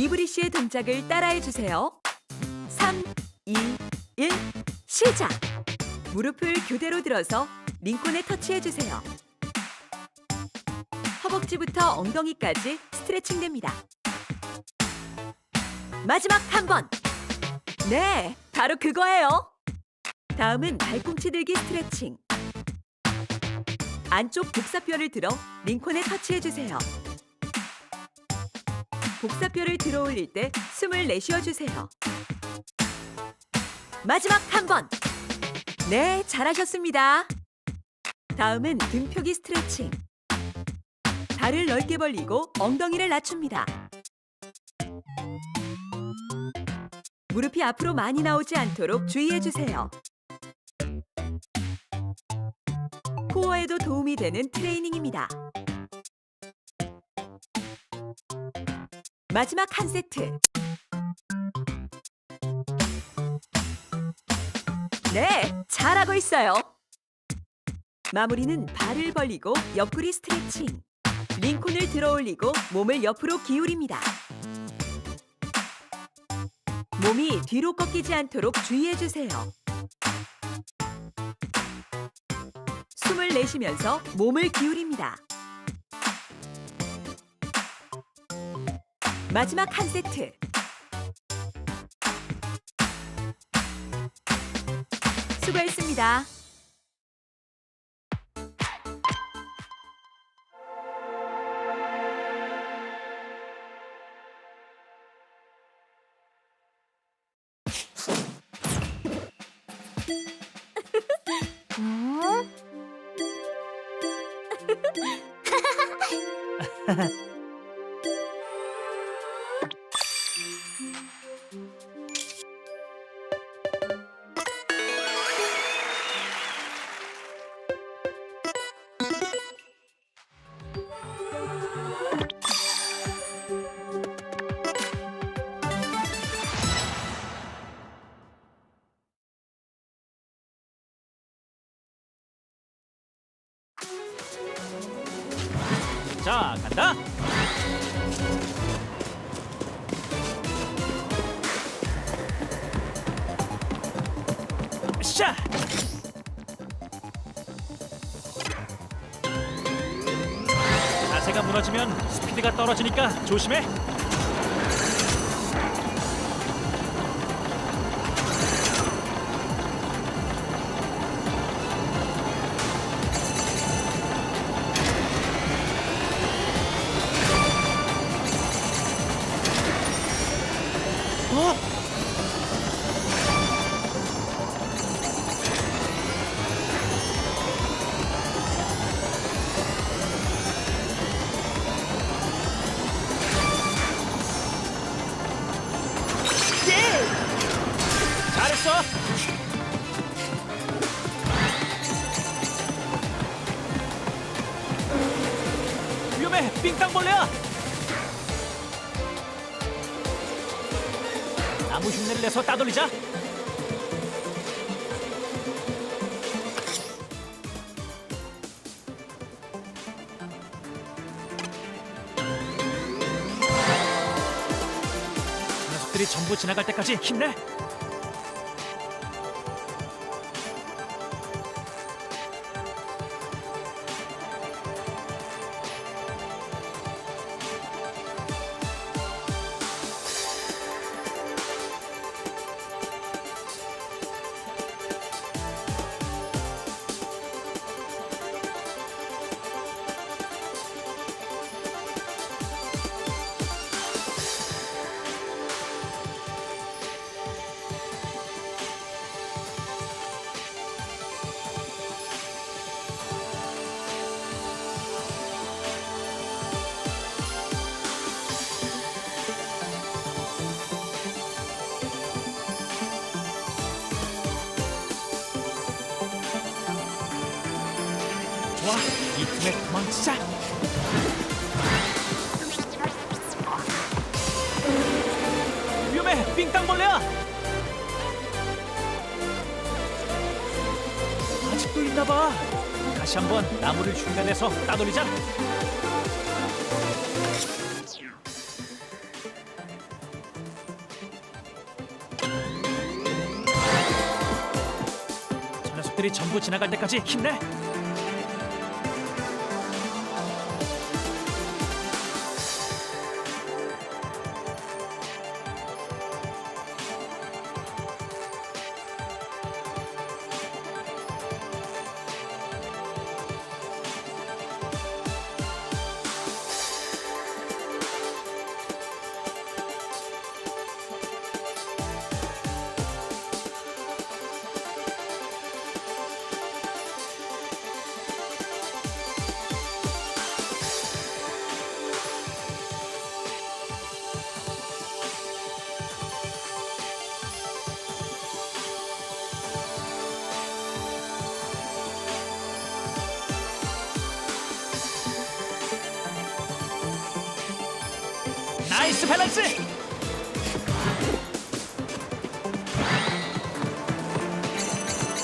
니브리 씨의 동작을 따라해 주세요. 시작! 무릎을 교대로 들어서 링콘에 터치해 주세요. 허벅지부터 엉덩이까지 스트레칭 됩니다. 마지막 한 번! 네, 바로 그거예요. 다음은 발꿈치 들기 스트레칭. 안쪽 복사뼈를 들어 링콘에 터치해 주세요. 복사뼈를 들어 올릴 때 숨을 내쉬어 주세요. 마지막 한 번. 네, 잘하셨습니다. 다음은 등표기 스트레칭. 다리를 넓게 벌리고 엉덩이를 낮춥니다. 무릎이 앞으로 많이 나오지 않도록 주의해 주세요. 코어에도 도움이 되는 트레이닝입니다. 마지막 한 세트. 네, 잘하고 있어요. 마무리는 발을 벌리고 옆구리 스트레칭. 링콘을 들어 올리고 몸을 옆으로 기울입니다. 몸이 뒤로 꺾이지 않도록 주의해 주세요. 숨을 내쉬면서 몸을 기울입니다. 마지막 한 세트. 수고했습니다. 자, 자세가 무너지면 스피드가 떨어지니까 조심해. 나무 흉내를 내서 따돌리자. 녀석들이 전부 지나갈 때까지 힘내. 좋아. 이 틈에 도망치자. 위험해, 빙땅벌레야. 아직도 있나 봐. 다시 한번 나무를 흉내내서 따돌리자. 저 녀석들이 전부 지나갈 때까지 힘내. 나이스 밸런스.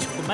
조금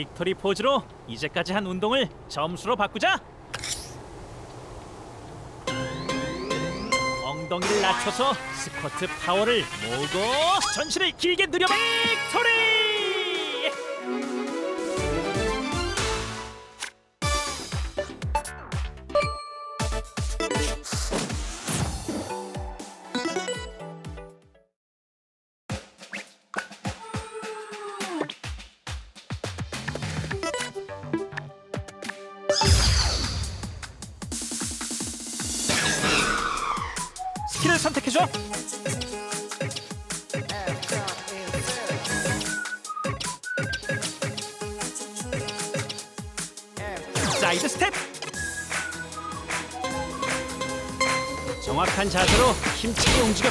빅토리 포즈로 이제까지 한 운동을 점수로 바꾸자! 엉덩이를 낮춰서 스쿼트 파워를 모으고 전신을 길게 늘려 빅토리!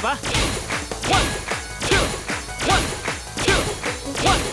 힘차게 움직여봐. 원, 투, 원, 투, 원,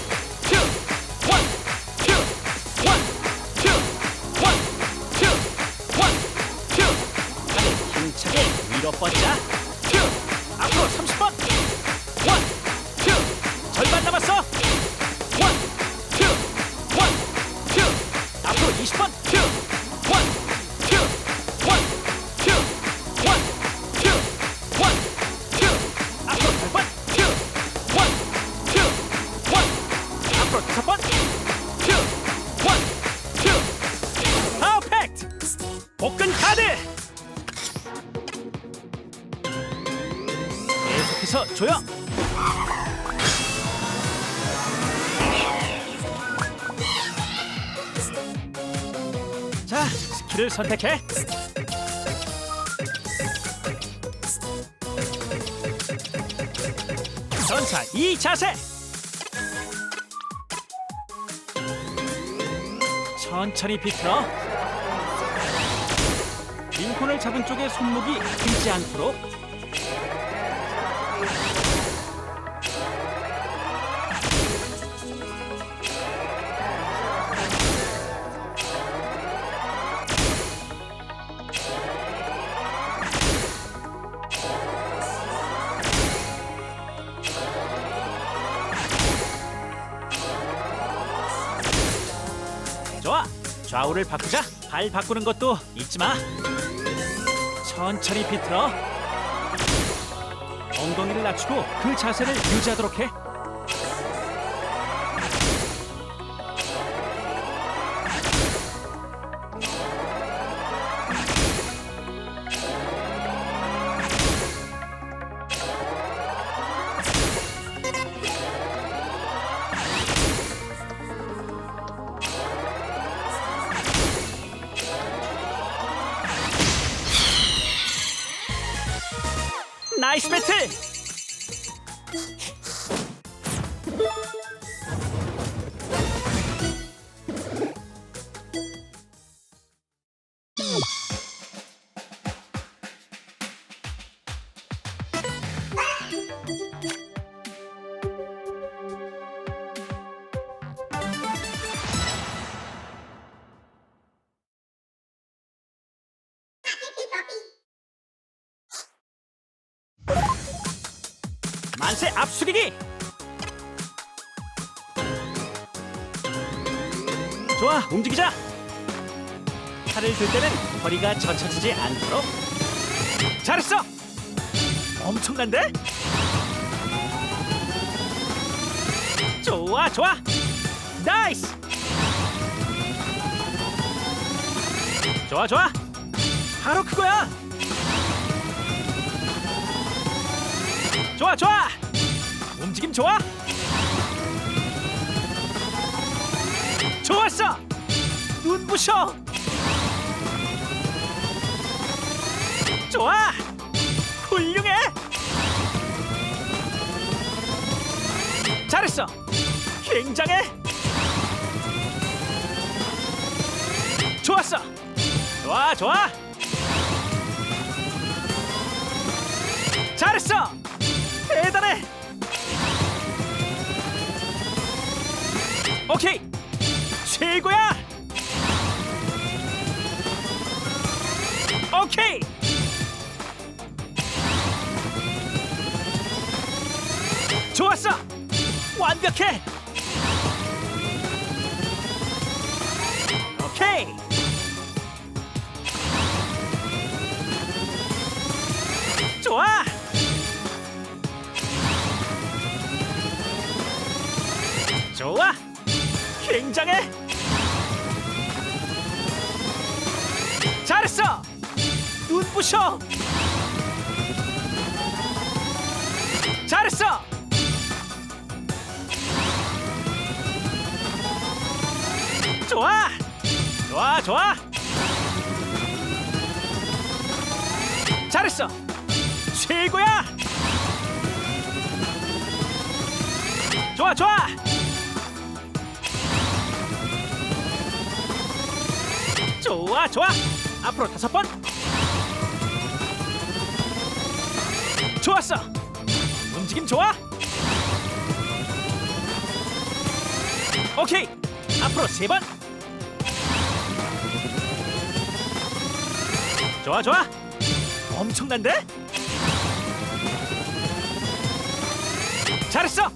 스킬을 선택해. 전사 이 자세. 천천히 비틀어. 링콘을 잡은 쪽의 손목이 들지 않도록 좌우를 바꾸자. 발 바꾸는 것도 잊지 마. 천천히 비틀어. 엉덩이를 낮추고 그 자세를 유지하도록 해. 앞숙이기! 좋아, 움직이자! 팔을 들 때는 허리가 젖혀지지 않도록 잘했어! 엄청난데? 좋아, 좋아! 나이스! 좋아, 좋아! 바로 그거야! 좋아 좋아 움직임 좋아? 좋았어! 눈부셔! 좋아! 훌륭해! 잘했어! 굉장해! 좋았어! 좋아 좋아! 잘했어 오케이! 최고야! 오케이! 좋았어! 완벽해! 오케이! 좋아! 좋아! 굉장해! 잘했어! 눈부셔! 잘했어! 좋아! 좋아, 좋아! 잘했어! 최고야! 좋아, 좋아! 좋아 좋아. 앞으로 다섯 번. 좋았어. 움직임 좋아. 오케이. 앞으로 세 번. 좋아 좋아. 엄청난데? 잘했어.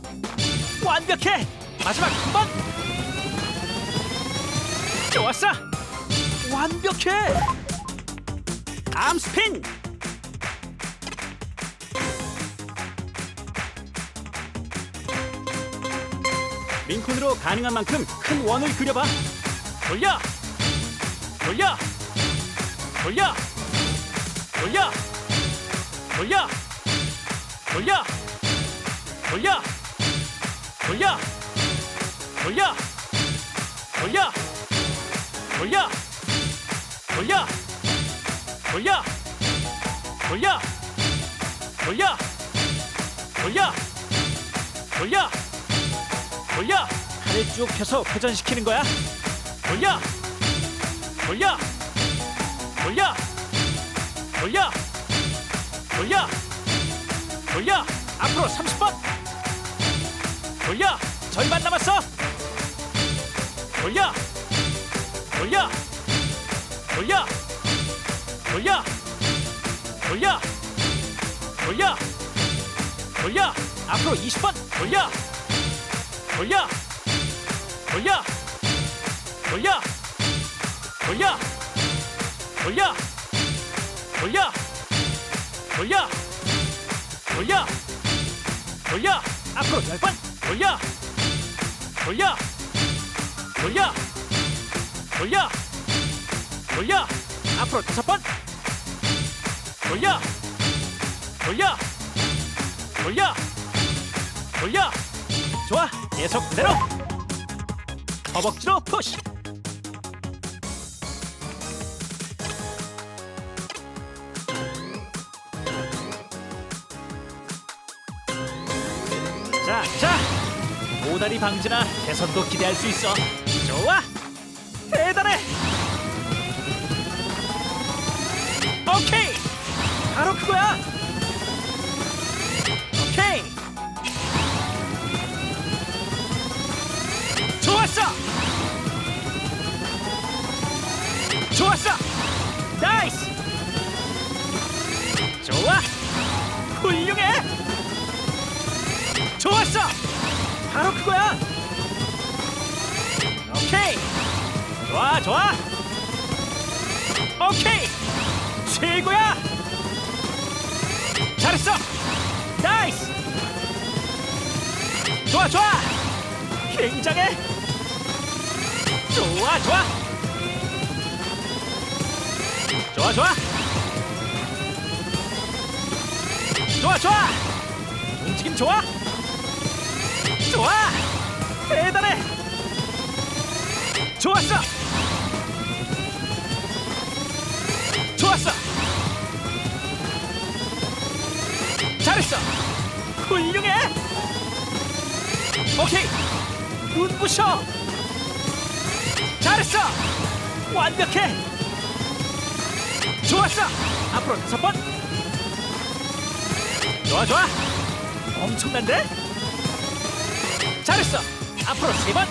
완벽해. 마지막 한 번. 좋았어 완벽해! 암 스핀! 민콘으로 가능한 만큼 큰 원을 그려봐. 돌려! 돌려! 돌려! 돌려! 돌려! 돌려! 돌려! 돌려! 돌려! 돌려! 돌려! 돌려 돌려 돌려 돌려 돌려 돌려 돌려 팔을 쭉 펴서 회전시키는 거야 돌려 돌려 돌려 돌려 돌려 돌려 앞으로 30번 돌려 절반 남았어 돌려 돌려 돌려 돌려 돌려 돌려 돌려 앞으로 20번 돌려 돌려 돌려 돌려 돌려 돌려 돌려 돌려 돌려 돌려 앞으로 열번 돌려 돌려 돌려 돌려 돌려! 앞으로 다섯 번! 돌려! 돌려! 돌려! 돌려! 좋아 계속 그대로! 허벅지로 푸시! 자, 자, 오다리 방지나 개선도 기대할 수 있어. 좋아, 대단해. 오케이, 바로 그거야. 오케이, 좋았어. 좋았어. 나이스. 좋아, 훌륭해. 좋았어! 바로 그거야! 오케이! 좋아, 좋아! 오케이! 최고야! 잘했어! 나이스! 좋아, 좋아! 굉장해! 좋아, 좋아! 좋아, 좋아! 좋아, 좋아! 움직임 좋아! 좋아! 대단해! 좋았어! 좋았어! 잘했어! 훌륭해! 오케이! 눈부셔! 잘했어! 완벽해! 좋았어! 앞으로 다섯 번! 좋아 좋아! 엄청난데? 잘했어. 앞으로 세 번.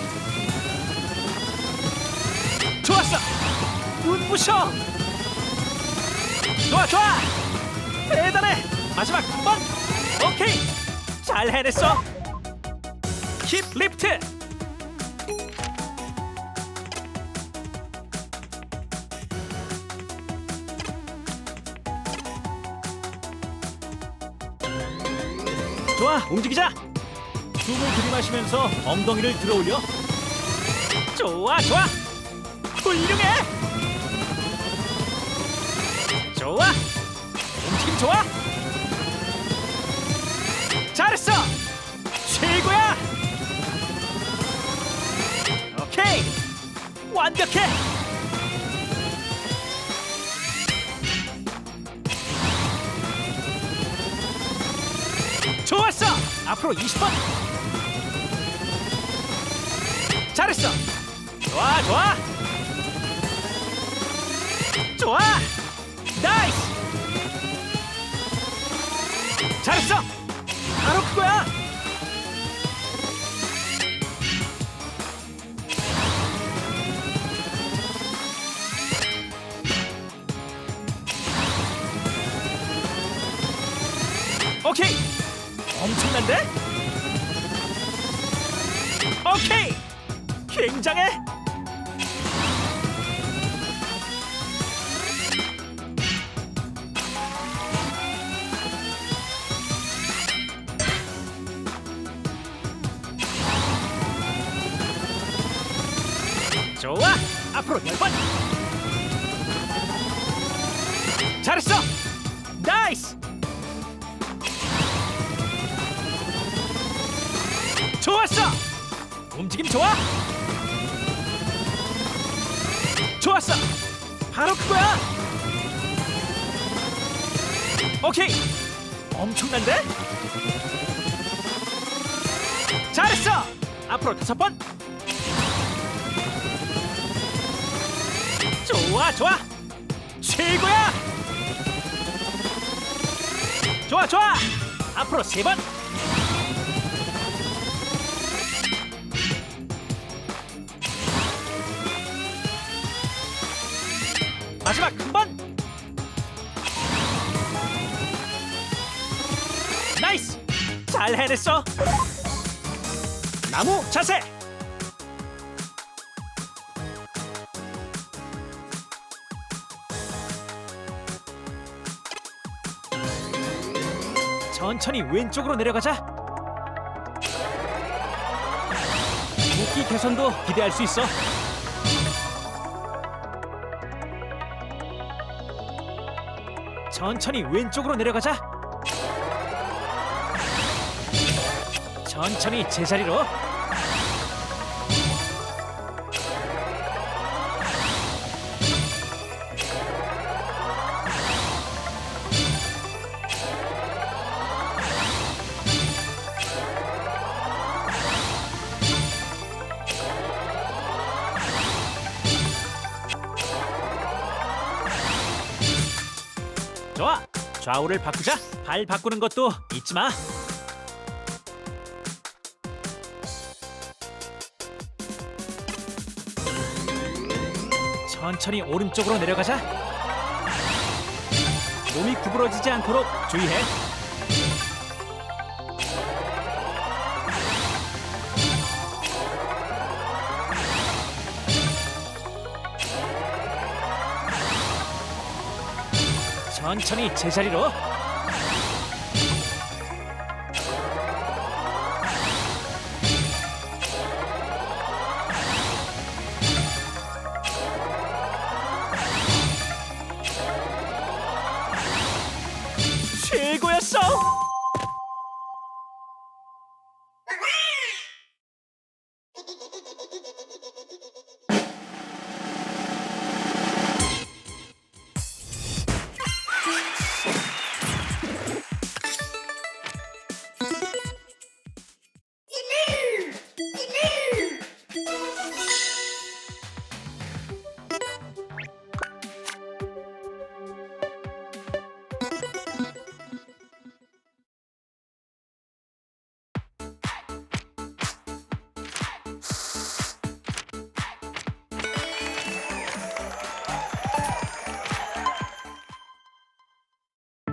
좋았어. 눈부셔. 좋아 좋아. 대단해. 마지막 한 번. 오케이. 잘 해냈어. 힙 리프트. 좋아 움직이자. 숨을 들이마시면서 엉덩이를 들어올려. 좋아, 좋아. 훌륭해. 좋아. 움직임 좋아. 잘했어. 최고야. 오케이. 완벽해. 좋았어. 앞으로 20번. 잘했어. 좋아, 좋아. 좋아. 나이스. 잘했어. 바로 그거야. 오케이. 엄청난데? 오케이. 굉장해. 좋아. 앞으로 열 번. 잘했어. 나이스. 좋았어. 움직임 좋아. 좋았어. 바로 그거야. 오케이. 엄청난데? 잘했어. 앞으로 다섯 번. 좋아, 좋아. 최고야. 좋아, 좋아. 앞으로 세 번. 마지막 한 번. 나이스. 잘 해냈어. 나무 자세. 천천히 왼쪽으로 내려가자. 묶기 개선도 기대할 수 있어. 천천히 왼쪽으로 내려가자. 천천히 제자리로. 좌우를 바꾸자. 발 바꾸는 것도 잊지 마. 천천히 오른쪽으로 내려가자. 몸이 구부러지지 않도록 주의해. 천천히 제자리로.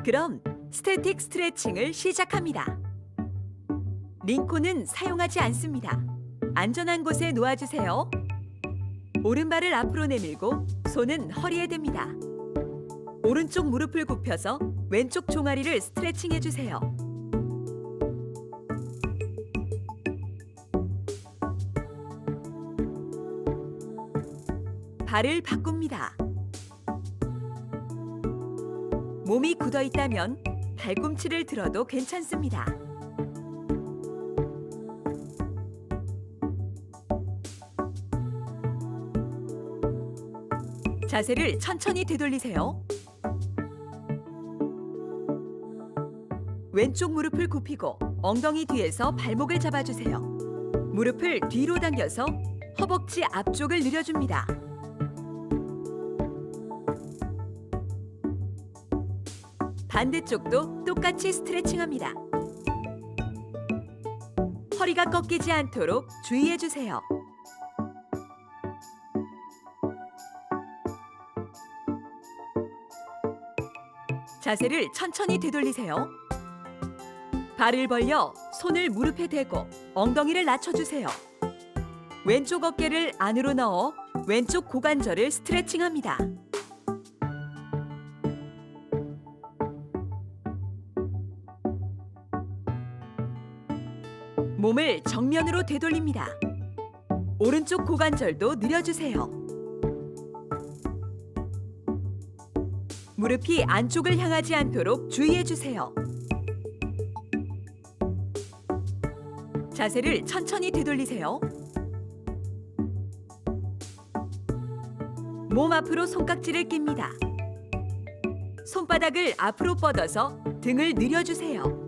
그럼 스태틱 스트레칭을 시작합니다. 링콘은 사용하지 않습니다. 안전한 곳에 놓아주세요. 오른발을 앞으로 내밀고 손은 허리에 댑니다. 오른쪽 무릎을 굽혀서 왼쪽 종아리를 스트레칭 해 주세요. 발을 바꿉니다. 몸이 굳어 있다면 발꿈치를 들어도 괜찮습니다. 자세를 천천히 되돌리세요. 왼쪽 무릎을 굽히고 엉덩이 뒤에서 발목을 잡아주세요. 무릎을 뒤로 당겨서 허벅지 앞쪽을 늘려줍니다. 반대쪽도 똑같이 스트레칭합니다. 허리가 꺾이지 않도록 주의해 주세요. 자세를 천천히 되돌리세요. 발을 벌려 손을 무릎에 대고 엉덩이를 낮춰주세요. 왼쪽 어깨를 안으로 넣어 왼쪽 고관절을 스트레칭합니다. 몸을 정면으로 되돌립니다. 오른쪽 고관절도 늘려주세요. 무릎이 안쪽을 향하지 않도록 주의해 주세요. 자세를 천천히 되돌리세요. 몸 앞으로 손깍지를 낍니다. 손바닥을 앞으로 뻗어서 등을 늘려주세요.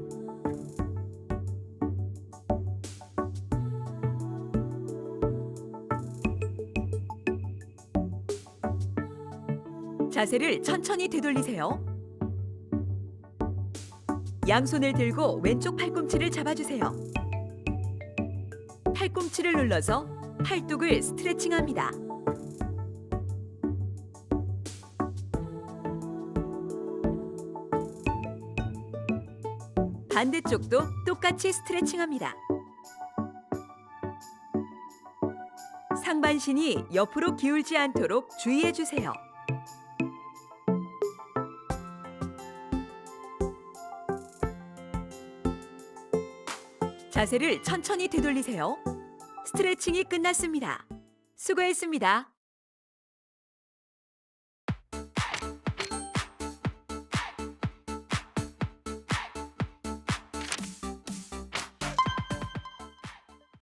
자세를 천천히 되돌리세요. 양손을 들고 왼쪽 팔꿈치를 잡아주세요. 팔꿈치를 눌러서 팔뚝을 스트레칭합니다. 반대쪽도 똑같이 스트레칭합니다. 상반신이 옆으로 기울지 않도록 주의해 주세요. 자세를 천천히 되돌리세요. 스트레칭이 끝났습니다. 수고했습니다.